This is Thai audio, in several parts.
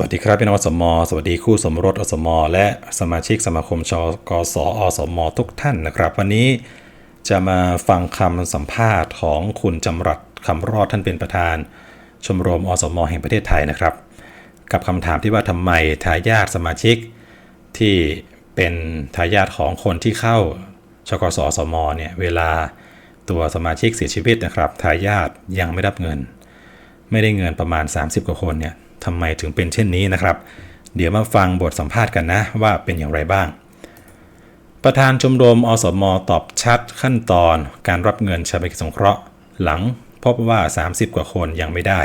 วัสดีครับพี่น้องอสมสวัสดีคู่สมรสอสมและสมาชิกสมาคมชกสอสมทุกท่านนะครับ วันนี้จะมาฟังคำสัมภาษณ์ของคุณจำรัดคำรอดท่านเป็นประธาน ชมรมอสมแห่งประเทศไทยนะครับ กับคำถามที่ว่าทำไมทายาทสมาชิกที่เป็นทายาทของคนที่เข้าชกสอสมเนี่ยเวลาตัวสมาชิกเสียชีวิตนะครับทายาทยังไม่รับเงิน ไม่ได้เงินประมาณ 30 กว่าคนเนี่ย ทำไมถึงเป็นเช่นนี้นะครับ เดี๋ยวมาฟังบทสัมภาษณ์กันนะว่าเป็นอย่างไรบ้าง ประธานชมรมอสมอตอบชัดขั้นตอน การรับเงินชาปนกิจสงเคราะห์ หลังพบว่า 30 กว่าคนยังไม่ได้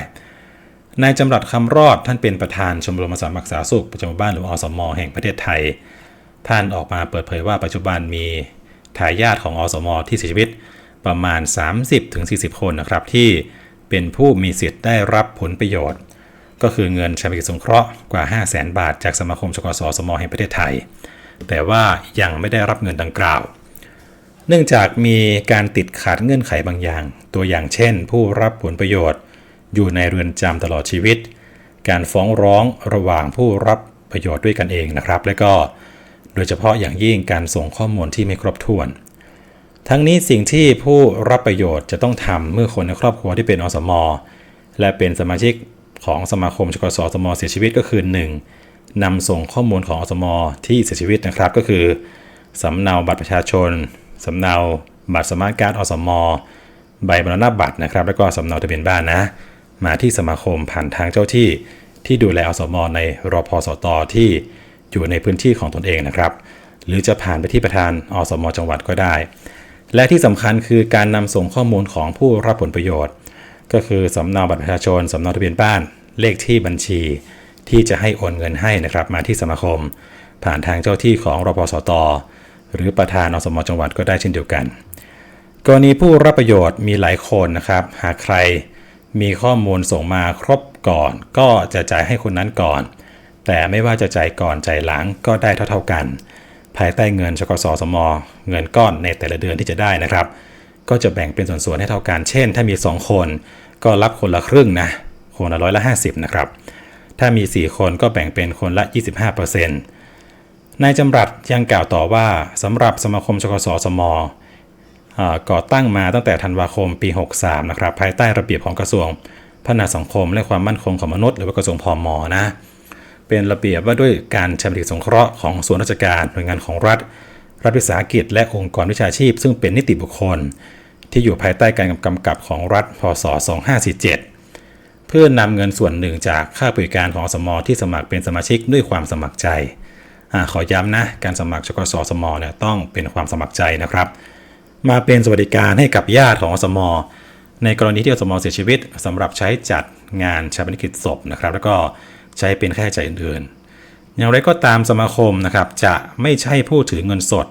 นายจำรัดคำรอดท่านเป็นประธานชมรมสารักษาสุขประจำหมู่บ้านหรืออสมอแห่งประเทศไทย ท่านออกมาเปิดเผยว่าปัจจุบันมีทายาทของอสมอที่เสียชีวิตประมาณ 30-40 คนนะครับที่เป็นผู้มีสิทธิ์ได้รับผลประโยชน์ ก็คือเงินชาปนกิจสงเคราะห์กว่า 5 0 0แสนบาท จากสมาคมชกสสมแห่งประเทศไทย แต่ว่ายังไม่ได้รับเงินดังกล่าว เนื่องจากมีการติดขัดเงื่อนไขบางอย่าง ตัวอย่างเช่น ผู้รับผลประโยชน์ อยู่ในเรือนจำตลอดชีวิต การฟ้องร้องระหว่างผู้รับประโยชน์ด้วยกันเองนะครับ และก็โดยเฉพาะอย่างยิ่งการส่งข้อมูลที่ไม่ครบถ้วน ทั้งนี้สิ่งที่ผู้รับประโยชน์จะต้องทำเมื่อคนในครอบครัวที่เป็นอสม และเป็นสมาชิก ของสมาคมชกสอสมเสียชีวิตก็คือ 1. นำส่งข้อมูลของอสมที่เสียชีวิตนะครับ ก็คือสำเนาบัตรประชาชนสำเนาบัตรสมาร์ทการ์ดอสมใบบรรณบัตรนะครับ แล้วก็สำเนาทะเบียนบ้านนะ มาที่สมาคมผ่านทางเจ้าที่ที่ดูแลอสมในรอพสตที่อยู่ในพื้นที่ของตนเองนะครับ หรือจะผ่านไปที่ประธานอสมจังหวัดก็ได้ และที่สำคัญคือการนำส่งข้อมูลของผู้รับผลประโยชน์ ก็คือสำเนาบัตรประชาชนสำเนาทะเบียนบ้าน เลขที่บัญชี ที่จะให้โอนเงินให้นะครับมาที่สมาคม ผ่านทางเจ้าที่ของรพสต หรือประธานอสมจังหวัดก็ได้เช่นเดียวกัน กรณีผู้รับประโยชน์มีหลายคนนะครับ หากใครมีข้อมูลส่งมาครบก่อน ก็จะจ่ายให้คนนั้นก่อน แต่ไม่ว่าจะจ่ายก่อนจ่ายหลังก็ได้เท่าๆกัน ภายใต้เงินชกสสม เงินก้อนในแต่ละเดือนที่จะได้นะครับ ก็จะแบ่งเป็นส่วนๆให้เท่ากัน เช่น ถ้ามี 2 คน ก็รับคนละครึ่งนะ คนละร้อยละ50 นะครับ ถ้ามี 4 คนก็แบ่งเป็นคนละ 25%นายจำรัดยังกล่าวต่อว่าสำหรับสมาคมชกสสมก่อตั้งมาตั้งแต่ธันวาคมปี 63 นะครับ ภายใต้ระเบียบของกระทรวงพัฒนาสังคม และความมั่นคงของมนุษย์หรือว่ากระทรวงพมนะ เป็นระเบียบว่าด้วยการชำระสงเคราะห์ของส่วนราชการหน่วยงานของรัฐ รัฐวิสาหกิจและองค์กรวิชาชีพ ซึ่งเป็นนิติบุคคล ที่อยู่ภายใต้การกำกับของรัฐพศ 2547 เพื่อนำเงินส่วนหนึ่งจากค่าบริการของสมอที่สมัครเป็นสมาชิกด้วยความสมัครใจอขอย้ำนะการสมัครชกสสมเนี่ยต้องเป็นความสมัครใจนะครับ มาเป็นสวัสดิการให้กับญาติของอสมอในกรณีที่อสมอเสียชีวิตสำหรับใช้จัดงานชาปนกิจศพนะครับ แล้วก็ใช้เป็นค่าใช้จ่ายอื่นๆ อย่างไรก็ตามสมาคมนะครับจะไม่ใช่ผู้ถือเงินสด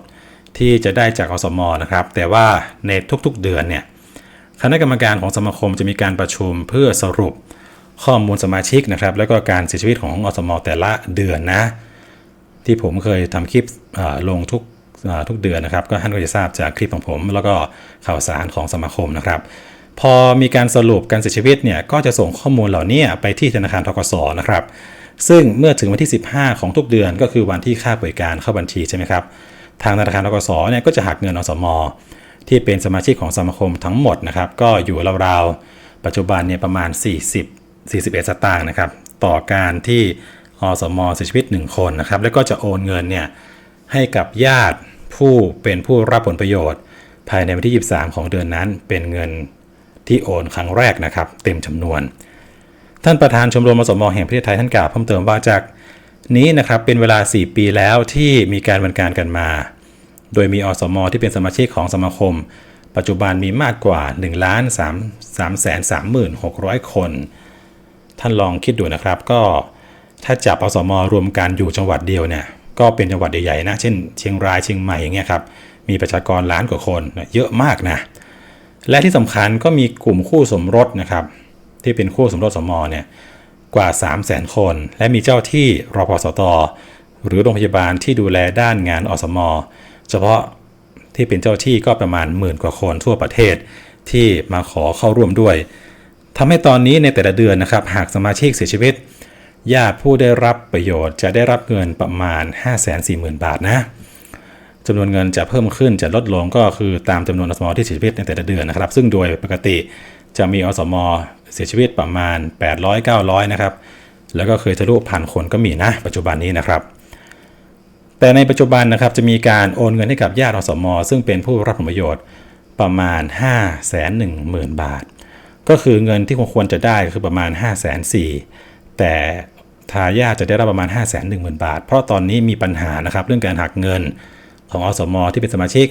ที่จะได้จากอสมนะครับ แต่ว่าในทุกๆเดือนเนี่ยคณะกรรมการของสมาคมจะมีการประชุมเพื่อสรุปข้อมูลสมาชิกนะครับ แล้วก็การเสียชีวิตของอสมแต่ละเดือนนะที่ผมเคยทำคลิปลงทุกทุกเดือนนะครับ ก็ท่านก็จะทราบจากคลิปของผม แล้วก็ข่าวสารของสมาคมนะครับ พอมีการสรุปการเสียชีวิตเนี่ยก็จะส่งข้อมูลเหล่านี้ไปที่ธนาคารทกสนะครับ ซึ่งเมื่อถึงวันที่ 15 ของทุกเดือนก็คือวันที่ค่าบริการเข้าบัญชีใช่ไหมครับทางธนาคารทกสเนี่ยก็จะหักเงินอสมอที่เป็นสมาชิกของสมาคมทั้งหมดนะครับก็อยู่ราวๆปัจจุบันเนี่ยประมาณ 40 41 สตางค์นะครับต่อการที่อสมเสียชีวิต 1 คนนะครับแล้วก็จะโอนเงินเนี่ยให้กับญาติผู้เป็นผู้รับผลประโยชน์ ภายในวันที่ 23 ของเดือนนั้นเป็นเงินที่โอนครั้งแรกนะครับ เต็มจำนวน ท่านประธานชมรมอสมอแห่งประเทศไทยท่านกล่าวเพิ่มเติมว่าจากนี้นะครับเป็นเวลา 4 ปีแล้วที่มีการบรรการกันมา โดยมีอสมอที่เป็นสมาชิกของสมาคม ปัจจุบันมีมากกว่า1ล้าน3 3 3 6 0 0 คน ท่านลองคิดดูนะครับก็ถ้าจับอสมอรวมกันอยู่จังหวัดเดียวเนี่ยก็เป็นจังหวัดใหญ่ๆนะเช่นเชียงรายเชียงใหม่อย่างเงี้ยครับมีประชากรล้านกว่าคนเยอะมากนะและที่สำคัญก็มีกลุ่มคู่สมรสนะครับ ที่เป็นคู่สมรสสมเนี่ยกว่า 3 0 0 0 0 0 คน และมีเจ้าที่รพสต หรือโรงพยาบาลที่ดูแลด้านงานอสม เฉพาะที่เป็นเจ้าที่ก็ประมาณหมื่นกว่าคนทั่วประเทศที่มาขอเข้าร่วมด้วยทำให้ตอนนี้ในแต่ละเดือนนะครับ หากสมาชิกเสียชีวิต ญาติผู้ได้รับประโยชน์จะได้รับเงินประมาณ 540,000 บาทนะจำนวนเงินจะเพิ่มขึ้นจะลดลงก็คือตามจำนวนอสมที่เสียชีวิตในแต่ละเดือนนะครับ ซึ่งโดยปกติจะมีอสม เสียชีวิตประมาณ 800-900 นะครับ แล้วก็เคยทะลุพันคนก็มีนะ ปัจจุบันนี้นะครับ แต่ในปัจจุบันนะครับจะมีการโอนเงินให้กับญาติอสมอซึ่งเป็นผู้รับผลประโยชน์ประมาณ 5 1 0 0 0 0 บาท ก็คือเงินที่ควรจะได้คือประมาณ 5 4 0 0 0แต่ทายาทจะได้รับประมาณ 5 1 0 0 0 0 บาท เพราะตอนนี้มีปัญหานะครับเรื่องการหักเงินของอสมอที่เป็นสมาชิก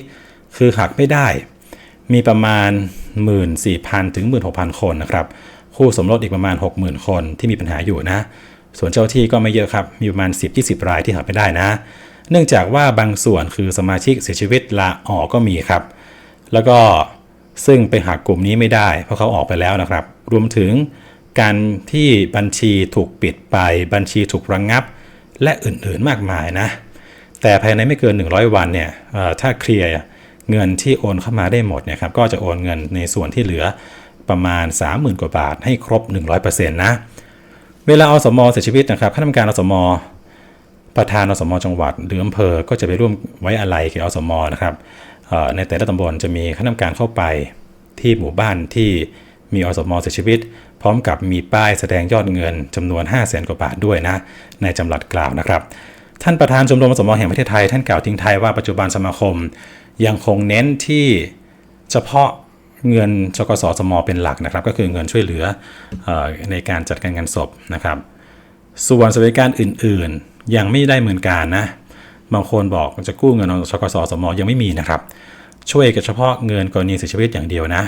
คือหักไม่ได้ มีประมาณ 14,000 ถึง 16,000 คนนะครับ คู่สมรสอีกประมาณ 60,000 คนที่มีปัญหาอยู่นะ ส่วนเจ้าที่ก็ไม่เยอะครับ มีประมาณ 10-20 รายที่หักไม่ได้นะ เนื่องจากว่าบางส่วนคือสมาชิกเสียชีวิตลาออกก็มีครับ แล้วก็ซึ่งไปหักกลุ่มนี้ไม่ได้เพราะเขาออกไปแล้วนะครับ รวมถึงการที่บัญชีถูกปิดไป บัญชีถูกระงงับ และอื่นๆมากมายนะ แต่ภายในไม่เกิน 100 วันเนี่ยถ้าเคลียร์ เงินที่โอนเข้ามาได้หมดเนี่ยครับก็จะโอนเงินในส่วนที่เหลือประมาณ 30,000 กว่าบาทให้ครบ 100%นะเวลาอสมเสียชีวิตนะครับข้าราชการอสมประธานอสมจังหวัดหรืออำเภอก็จะไปร่วมไว้อาลัยแก่อสมนะครับในแต่ละตำบลจะมีข้าราชการเข้าไปที่หมู่บ้านที่มีอสมเสียชีวิต พร้อมกับมีป้ายแสดงยอดเงินจำนวน 5 0 0แสนกว่าบาทด้วยนะในจำหลัดกล่าวนะครับ ท่านประธานชมรมอสมแห่งประเทศไทยท่านกล่าวทิ้งท้ายว่าปัจจุบันสมาคม ยังคงเน้นที่เฉพาะเงินชกสสมเป็นหลักนะครับ ก็คือเงินช่วยเหลืออในการจัดการงานศพนะครับ ส่วนสวัสดิการอื่นๆ ยังไม่ได้เหมือนกันนะบางคนบอกจะกู้เงินชกสสมยังไม่มีนะครับ ช่วยกับเฉพาะเงินกรณีเสียชีวิตอย่างเดียวนะ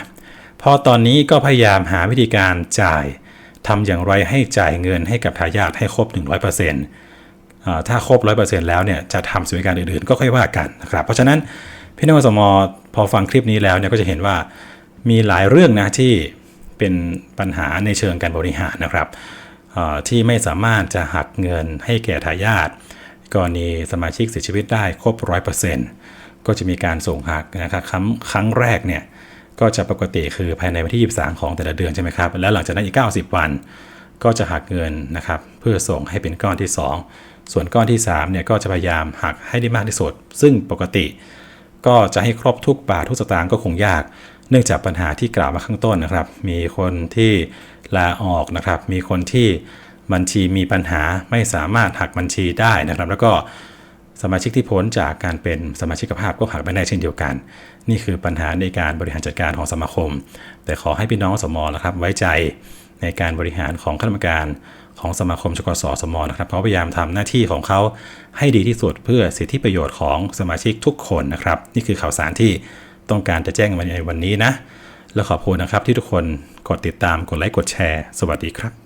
พราะตอนนี้ก็พยายามหาวิธีการจ่ายทำอย่างไรให้จ่ายเงินให้กับทายาทให้ครบ 100%อ่าถ้าครบ 100%แล้วเนี่ยจะทำสวัสดิการอื่นๆ ก็ค่อยว่ากันนะครับ เพราะฉะนั้น พี่น้องสมพอฟังคลิปนี้แล้วเนี่ยก็จะเห็นว่ามีหลายเรื่องนะที่เป็นปัญหาในเชิงการบริหารนะครับที่ไม่สามารถจะหักเงินให้แก่ทายาทกรณีสมาชิกเสียชีวิตได้ครบ100%ก็จะมีการส่งหักนะครับครั้งครั้งแรกเนี่ยก็จะปกติคือภายในวันที่ 23 ของแต่ละเดือนใช่ไหมครับ แล้วหลังจากนั้นอีก 90 วัน ก็จะหักเงินนะครับเพื่อส่งให้เป็นก้อนที่ 2 ส่วนก้อนที่3เนี่ยก็จะพยายามหักให้ได้มากที่สุด ซึ่งปกติ ก็จะให้ครบทุกบาททุกสตางค์ก็คงยาก เนื่องจากปัญหาที่กล่าวมาข้างต้นนะครับ มีคนที่ลาออกนะครับ มีคนที่บัญชีมีปัญหาไม่สามารถหักบัญชีได้นะครับ แล้วก็สมาชิกที่พ้นจากการเป็นสมาชิกภาพก็หักไม่ได้เช่นเดียวกัน นี่คือปัญหาในการบริหารจัดการของสมาคม แต่ขอให้พี่น้องสมนะครับไว้ใจในการบริหารของคณะกรรมการ ของสมาคมชกสสมนะครับเขาพยายามทำหน้าที่ของเขาให้ดีที่สุดเพื่อสิทธิประโยชน์ของสมาชิกทุกคนนะครับ นี่คือข่าวสารที่ต้องการจะแจ้งในวันนี้นะ และขอบคุณนะครับที่ทุกคนกดติดตามกดไลค์กดแชร์ สวัสดีครับ